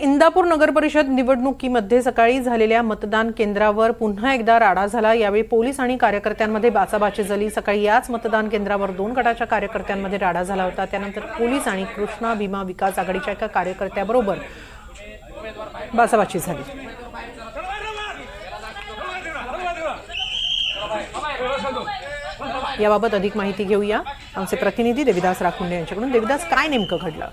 इंदापूर नगर परिषद निवडणुकीमध्ये सकाळी झालेल्या मतदान केंद्रावर पुन्हा एकदा राडा झाला. यावेळी पोलीस आणि कार्यकर्त्यांमध्ये बाचाबाची झाली सकाळी याच मतदान केंद्रावर दोन गटाच्या कार्यकर्त्यांमध्ये राडा झाला होता. त्यानंतर पोलीस आणि कृष्णा भीमा विकास आघाडीच्या एका कार्यकर्त्याबरोबर बाचाबाची झाली. याबाबत अधिक माहिती घेऊया. आमचे प्रतिनिधी देविदास राखुंडे यांच्याकडून. देविदास काय नेमकं घडलं?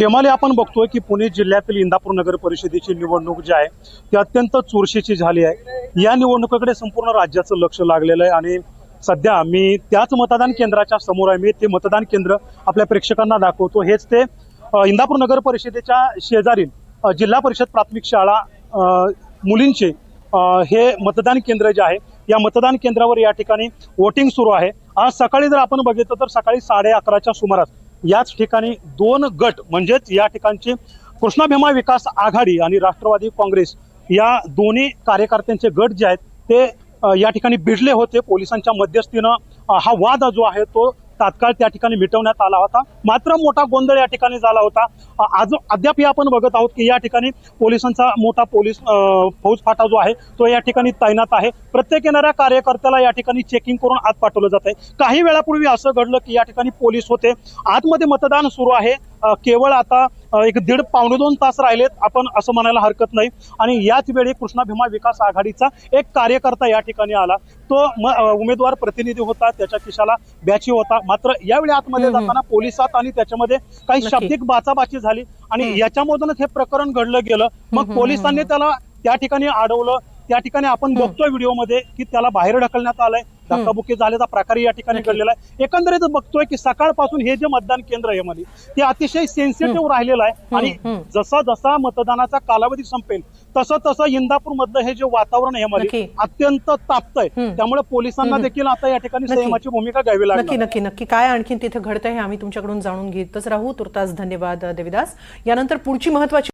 हेमाली आपण बघतोय की पुणे जिल्ह्यातील इंदापूर नगर परिषदेची निवडणूक जी आहे ती अत्यंत चुरशीची झाली आहे. या निवडणुकीकडे संपूर्ण राज्याचं लक्ष लागलेलं आहे आणि सध्या मी त्याच मतदान केंद्राच्या समोर आहे. मी ते मतदान केंद्र आपल्या प्रेक्षकांना दाखवतो. हेच ते इंदापूर नगर परिषदेच्या शेजारील जिल्हा परिषद प्राथमिक शाळा मुलींचे हे मतदान केंद्र जे आहे या मतदान केंद्रावर या ठिकाणी वोटिंग सुरू आहे. आज सकाळी जर आपण बघितलं तर सकाळी साडे अकराच्या सुमारास याच ठिकाणी दोन गट म्हणजेच या ठिकाणचे कृष्णा भीमा विकास आघाडी आणि राष्ट्रवादी काँग्रेस या दोन्ही कार्यकर्त्यांचे गट जे आहेत ते या ठिकाणी भिडले होते. पोलिसांच्या मध्यस्थीनं हा वाद जो आहे तो तात्काळ त्या ठिकाणी मिटवण्यात आला होता. मात्र मोठा गोंधळ या ठिकाणी झाला होता. आज अद्याप आपण बघत आहोत की या ठिकाणी पोलिसांचा मोठा पोलीस फौज फाटा जो आहे तो या ठिकाणी तैनात आहे. प्रत्येक येणाऱ्या कार्यकर्त्याला या ठिकाणी चेकिंग करून आत पाठवलं जात आहे काही वेळापूर्वी असं घडलं की या ठिकाणी पोलीस होते. आतमध्ये मतदान सुरू आहे. केवळ आता एक दीड पावणे दोन तास राहिलेत आपण असं म्हणायला हरकत नाही. आणि याच वेळी कृष्णा भीमा विकास आघाडीचा एक कार्यकर्ता या ठिकाणी आला. तो उमेदवार प्रतिनिधी होता त्याच्या खिशाला बॅची होता. मात्र यावेळी आतमध्ये. जाताना पोलिसात आणि त्याच्यामध्ये काही. शाब्दिक बाचाबाची झाली. आणि. याच्यामधूनच हे प्रकरण घडलं गेलं. मग पोलिसांनी त्याला त्या ठिकाणी अडवलं. त्या ठिकाणी आपण बघतोय व्हिडिओमध्ये की त्याला बाहेर ढकलण्यात आलंय धक्काबुक्की झाल्याचा प्रकार या ठिकाणी. घडलेला आहे एकंदरीत बघतोय की सकाळपासून हे जे मतदान केंद्र आहे मध्ये ते अतिशय सेन्सिटिव्ह राहिलेलं आहे आणि. जसा जसा मतदानाचा कालावधी संपेल तसं तसं इंदापूर मधलं हे जे वातावरण आहे मध्ये. अत्यंत तापतंय. त्यामुळे पोलिसांना. देखील आता या ठिकाणी. संयमाची भूमिका घ्यावी लागणार नक्की नक्की नक्की काय आणखीन तिथे घडतंय हे आम्ही तुमच्याकडून जाणून घेतच राहू तुर्तास धन्यवाद देविदास यानंतर पुढची महत्वाची